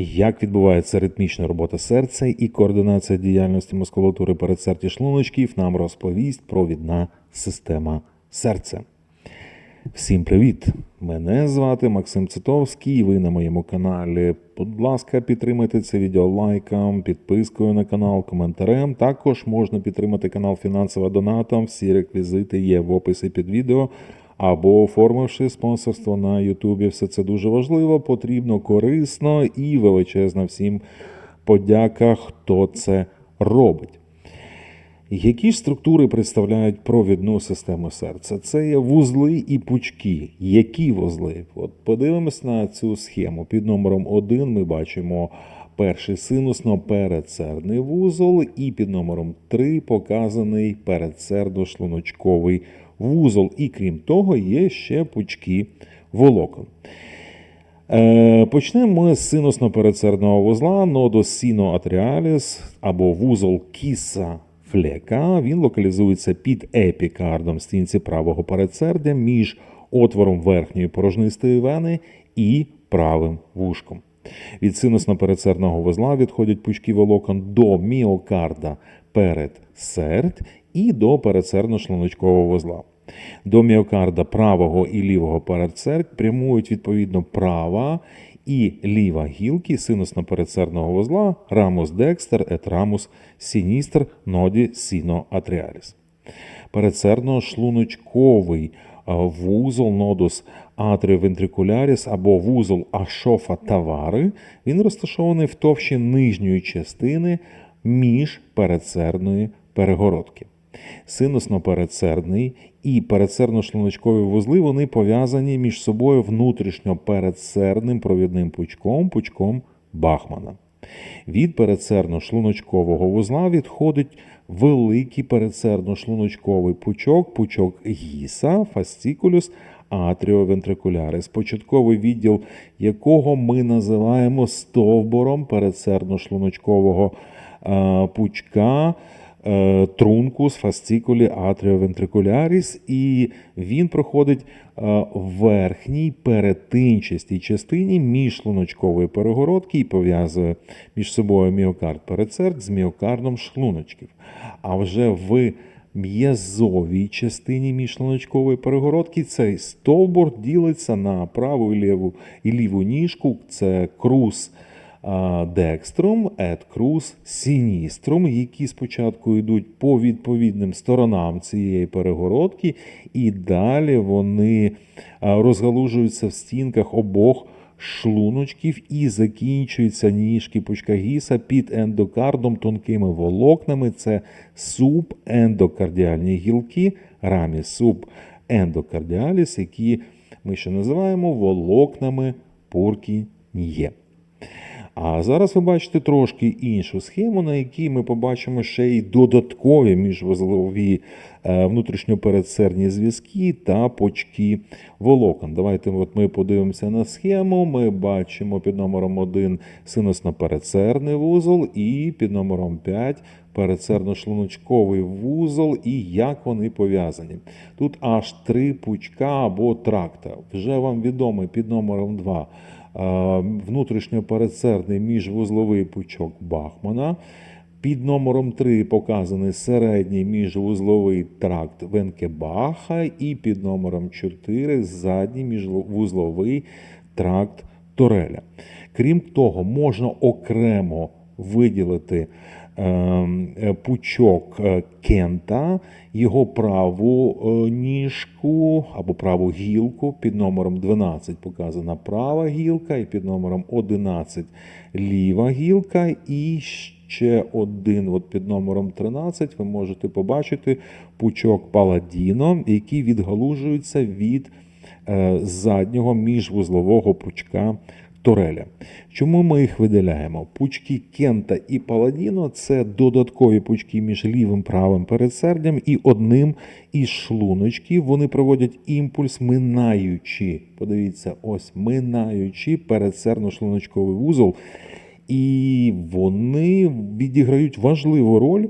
Як відбувається ритмічна робота серця і координація діяльності мускулатури передсердя шлуночків, нам розповість провідна система серця. Всім привіт! Мене звати Максим Цитовський, ви на моєму каналі. Будь ласка, підтримайте це відео лайком, підпискою на канал, коментарем. Також можна підтримати канал фінансово донатом. Всі реквізити є в описі під відео. Або оформивши спонсорство на Ютубі. Все це дуже важливо, потрібно, корисно і величезна всім подяка, хто це робить. Які ж структури представляють провідну систему серця? Це є вузли і пучки. Які вузли? От подивимось на цю схему. Під номером 1 ми бачимо перший синусно-передсердний вузол, і під номером 3 показаний передсердно-шлуночковий вузол. І крім того, є ще пучки волокон. Е, Почнемо ми з синусно-передсердного вузла нодус сіноатріаліс або вузол кіса флека. Він локалізується під епікардом стінці правого передсердя між отвором верхньої порожнистої вени і правим вушком. Від синусно-передсердного вузла відходять пучки волокон до міокарда передсердь і до передсердно-шлуночкового вузла. До міокарда правого і лівого передсердь прямують відповідно права і ліва гілки синусно-передсердного вузла рамус декстер et рамус сіністр ноді сіноатріаліс. Передсердно-шлуночковий е, вузол нодус атріовентрикуляріс або вузол ашофа тавари. Він розташований в товщі нижньої частини між передсердної перегородки. Синусно-передсердний і передсердно-шлуночкові вузли вони пов'язані між собою внутрішньо-передсердним провідним пучком, пучком Бахмана. Від передсердно-шлуночкового вузла відходить великий передсердно-шлуночковий пучок, пучок гіса, фасцикулюс атріовентрикулярис, початковий відділ якого ми називаємо стовбуром передсердно-шлуночкового е, пучка трункус фасцикулі атріовентрикуляріс, і він проходить е, в верхній перетинчастій частині міжшлуночкової перегородки і пов'язує між собою міокард передсердь з міокардом шлуночків. А вже в м'язовій частині міжшлуночкової перегородки цей стовбур ділиться на праву і ліву, і ліву ніжку. Це крус декструм, ет крус сініструм, які спочатку йдуть по відповідним сторонам цієї перегородки, і далі вони розгалужуються в стінках обох шлуночків і закінчуються ніжки пучка гіса під ендокардом тонкими волокнами. Це субендокардіальні гілки, рамі субендокардіаліс, які ми ще називаємо волокнами Пуркін'є. А зараз ви бачите трошки іншу схему, на якій ми побачимо ще й додаткові міжвузлові е, внутрішньопередсердні зв'язки та почки волокон. Давайте от ми подивимося на схему. Ми бачимо під номером 1 синусно-передсердний вузол і під номером 5 передсердно-шлуночковий вузол і як вони пов'язані. Тут аж три пучка або тракта. Вже вам відомий під номером 2 внутрішньопередсердний міжвузловий пучок Бахмана. Під номером 3 показаний середній міжвузловий тракт Венкебаха, і під номером 4 задній міжвузловий тракт Тореля. Крім того, можна окремо виділити пучок е, Кента, його праву е, ніжку або праву гілку. Під номером 12 показана права гілка, і під номером 11 ліва гілка. І ще один от під номером 13 ви можете побачити пучок Паладіно, який відгалужується від е, заднього міжвузлового пучка Тореля. Чому ми їх виділяємо? Пучки Кента і Паладіно це додаткові пучки між лівим правим передсердям і одним із шлуночків. Вони проводять імпульс, минаючи. Подивіться, ось минаючи передсердно-шлуночковий вузол. І вони відіграють важливу роль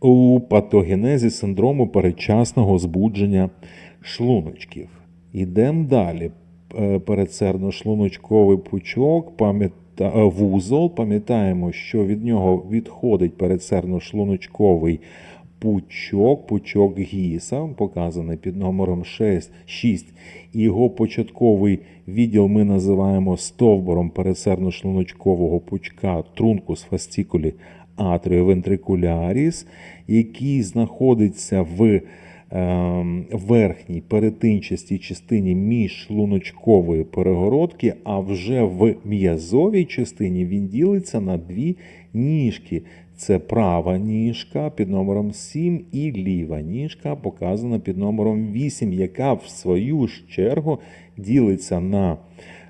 у патогенезі синдрому передчасного збудження шлуночків. Ідемо далі. Е, Передсердно-шлуночковий пучок, пам'ята- е, вузол. Пам'ятаємо, що від нього відходить передсердно-шлуночковий пучок, пучок гіса, показаний під номером 6, 6. І його початковий відділ ми називаємо стовбуром передсердно-шлуночкового пучка трункус фасцикулі атріовентрикуляріс, який знаходиться в верхній перетинчастій частині міжшлуночкової перегородки, а вже в м'язовій частині він ділиться на дві ніжки. Це права ніжка під номером 7 і ліва ніжка показана під номером 8, яка в свою чергу ділиться на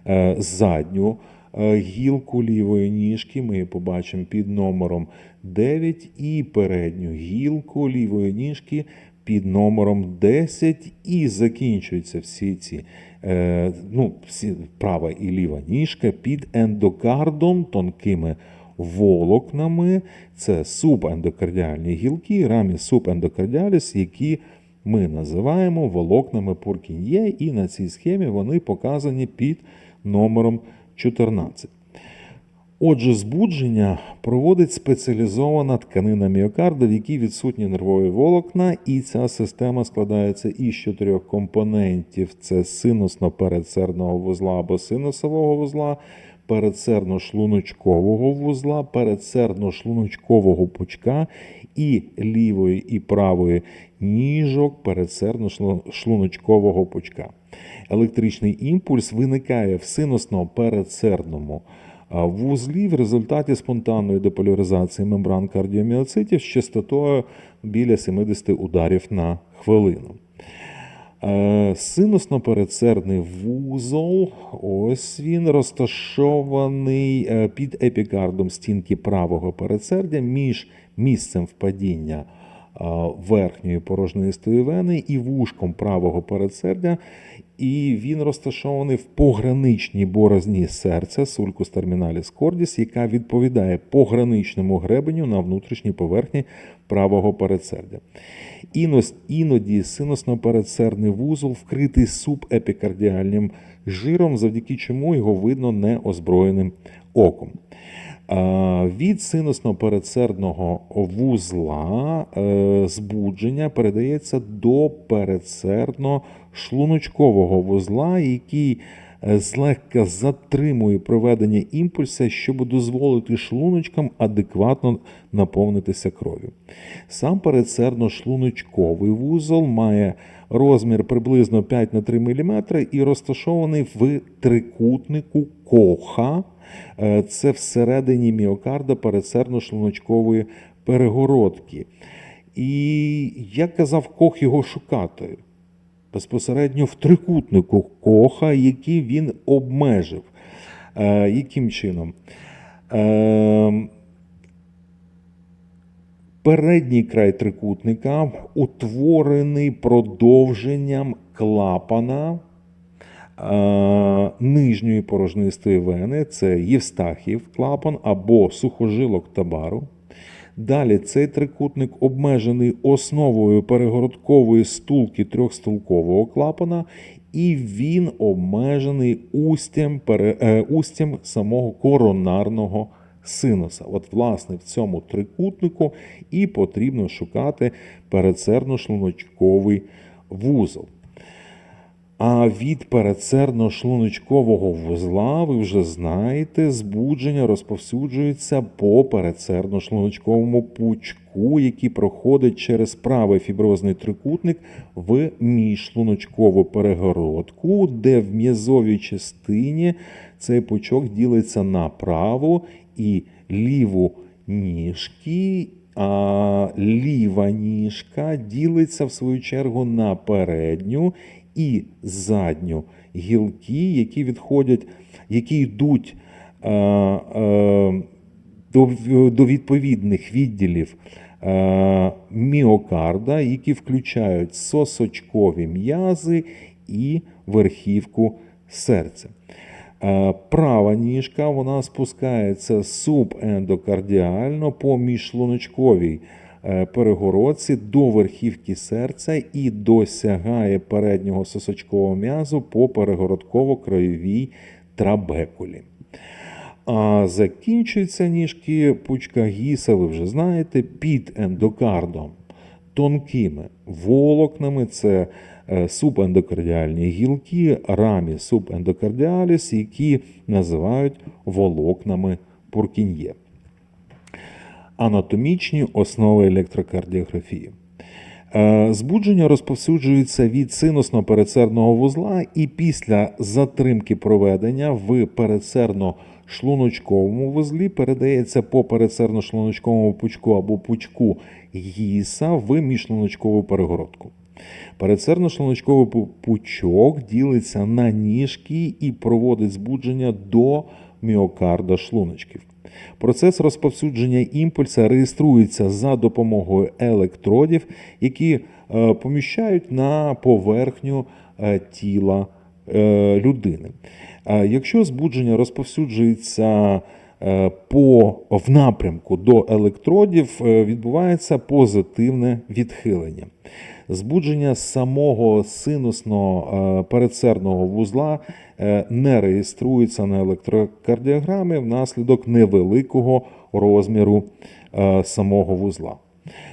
е, задню е, гілку лівої ніжки. Ми її побачимо під номером 9 і передню гілку лівої ніжки під номером 10 і закінчуються всі ці е, ну, всі, права і ліва ніжка під ендокардом тонкими волокнами. Це субендокардіальні гілки, рамі субендокардіаліс, які ми називаємо волокнами Пуркін'є, і на цій схемі вони показані під номером 14. Отже, збудження проводить спеціалізована тканина міокарда, в якій відсутні нервові волокна, і ця система складається із чотирьох компонентів: це синусно-передсердного вузла або синусового вузла, передсердно-шлуночкового вузла, передсердно-шлуночкового пучка і лівої і правої ніжок передсердно-шлуночкового пучка. Електричний імпульс виникає в синусно-передсердному а в вузлі в результаті спонтанної деполяризації мембран кардіоміоцитів з частотою біля 70 ударів на хвилину. Е, Синусно-передсердний вузол, ось він розташований е, під епікардом стінки правого передсердя між місцем впадіння е, верхньої порожнистої вени і вушком правого передсердя. І він розташований в пограничній борозні серця сулькус терміналіс кордіс, яка відповідає пограничному гребеню на внутрішній поверхні правого передсердя. Інос, іноді синосно-передсердний вузол вкритий субепікардіальним жиром, завдяки чому його видно неозброєним оком. Від синосно-передсердного вузла е, збудження передається до передсердно-шлуночкового вузла, який е, злегка затримує проведення імпульса, щоб дозволити шлуночкам адекватно наповнитися кров'ю. Сам передсердно-шлуночковий вузол має розмір приблизно 5 на 3 мм і розташований в трикутнику коха. Е, Це всередині міокарда передсердно-шлуночкової перегородки. І як казав Кох його шукати? Безпосередньо в трикутнику Коха, який він обмежив. Е, Яким чином? Передній край трикутника утворений продовженням клапана е, нижньої порожнистої вени, це Євстахів клапан або сухожилок табару. Далі цей трикутник обмежений основою перегородкової стулки трьохстулкового клапана, і він обмежений устям, пере- е, устям самого коронарного синуса. От, власне, в цьому трикутнику і потрібно шукати передсердно-шлуночковий вузол. А від передсердно-шлуночкового вузла, ви вже знаєте, збудження розповсюджується по передсердно-шлуночковому пучку, який проходить через правий фіброзний трикутник в міжшлуночкову перегородку, де в м'язовій частині цей пучок ділиться на праву і ліву ніжки. А ліва ніжка ділиться в свою чергу на передню і задню гілки, які відходять, які йдуть е, е, до, до відповідних відділів е, міокарда, які включають сосочкові м'язи і верхівку серця. Права ніжка вона спускається субендокардіально по міжшлуночковій е, перегородці до верхівки серця і досягає переднього сосочкового м'язу по перегородково-краєвій трабекулі. А закінчуються ніжки пучка гіса, ви вже знаєте, під ендокардом тонкими волокнами. Це субендокардіальні гілки, рамі субендокардіаліс, які називають волокнами Пуркін'є. Анатомічні основи електрокардіографії. Е, Збудження розповсюджується від синусно-передсердного вузла і після затримки проведення в передсердно-шлуночковому вузлі передається по передсердно-шлуночковому пучку або пучку гіса в міжшлуночкову перегородку. Передсердно-шлуночковий пучок ділиться на ніжки і проводить збудження до міокарда шлуночків. Процес розповсюдження імпульса реєструється за допомогою електродів, які е, поміщають на поверхню е, тіла е, людини. Якщо збудження розповсюджується по в напрямку до електродів, е, відбувається позитивне відхилення. Збудження самого синусно передсердного вузла е, не реєструється на електрокардіограмі внаслідок невеликого розміру е, самого вузла.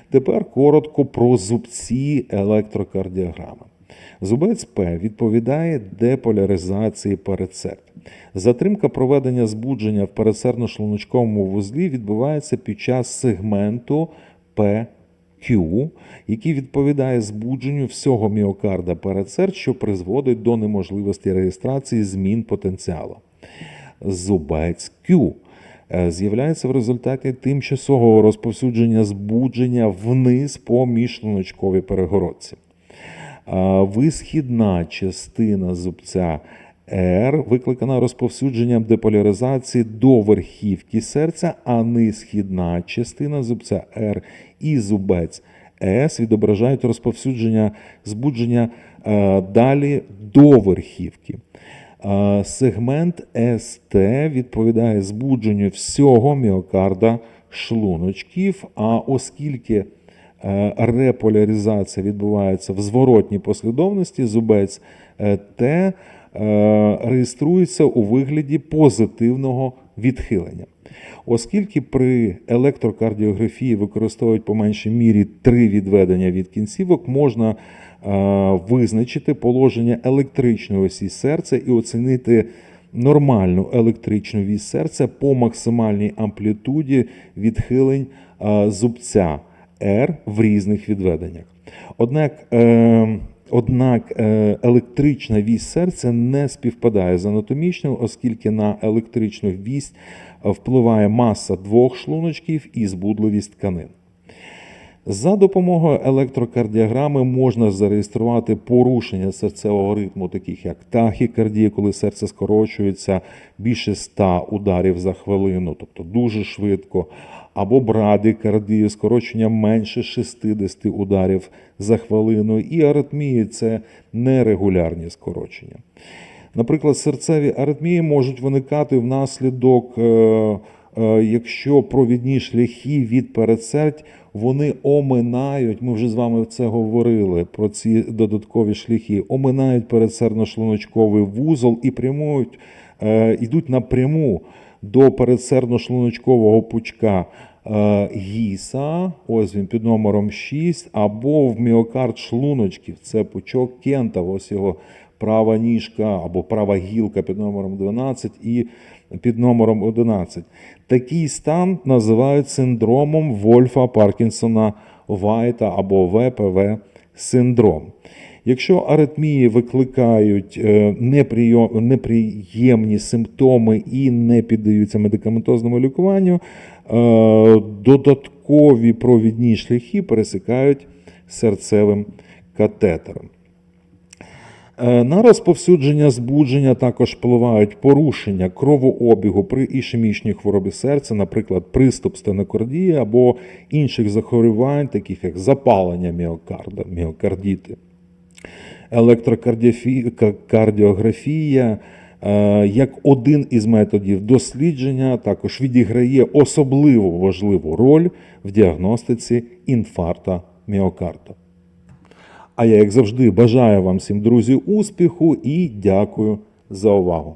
Тепер коротко про зубці електрокардіограми. Зубець П відповідає деполяризації передсердь. Затримка проведення збудження в передсердно-шлуночковому вузлі відбувається під час сегменту PQ, який відповідає збудженню всього міокарда передсердь, що призводить до неможливості реєстрації змін потенціалу. Зубець Q е, з'являється в результаті тимчасового розповсюдження збудження вниз по міжшлуночковій перегородці. Висхідна частина зубця R викликана розповсюдженням деполяризації до верхівки серця, а нисхідна частина зубця R і зубець S відображають розповсюдження збудження е, далі до верхівки. Е, Сегмент СТ відповідає збудженню всього міокарда шлуночків, а оскільки реполяризація відбувається в зворотній послідовності, зубець е, Т е, реєструється у вигляді позитивного відхилення. Оскільки при електрокардіографії використовують по меншій мірі три відведення від кінцівок, можна е, визначити положення електричної осі серця і оцінити нормальну електричну вісь серця по максимальній амплітуді відхилень е, зубця R в різних відведеннях. Однак, е, однак електрична вісь серця не співпадає з анатомічною, оскільки на електричну вісь е, впливає маса двох шлуночків і збудливість тканин. За допомогою електрокардіограми можна зареєструвати порушення серцевого ритму, таких як тахікардія, коли серце скорочується більше 100 ударів за хвилину, тобто дуже швидко, або брадикардію, скорочення менше 60 ударів за хвилину, і аритмії це нерегулярні скорочення. Наприклад, серцеві аритмії можуть виникати внаслідок, е, е, якщо провідні шляхи від передсердь вони оминають. Ми вже з вами це говорили про ці додаткові шляхи, оминають передсердно-шлуночковий вузол і прямують, е, йдуть напряму до передсердно-шлуночкового пучка гіса, ось він під номером 6, або в міокард шлуночків, це пучок Кента, ось його права ніжка або права гілка під номером 12 і під номером 11. Такий стан називають синдромом Вольфа Паркінсона Вайта або ВПВ синдром. Якщо аритмії викликають е, неприємні симптоми і не піддаються медикаментозному лікуванню, е, додаткові провідні шляхи пересікають серцевим катетером. Е, На розповсюдження збудження також впливають порушення кровообігу при ішемічній хворобі серця, наприклад, приступ стенокардії або інших захворювань, таких як запалення міокарда, міокардіти. Електрокардіографія е, як один із методів дослідження також відіграє особливо важливу роль в діагностиці інфаркта міокарда. А я, як завжди, бажаю вам всім, друзі, успіху і дякую за увагу.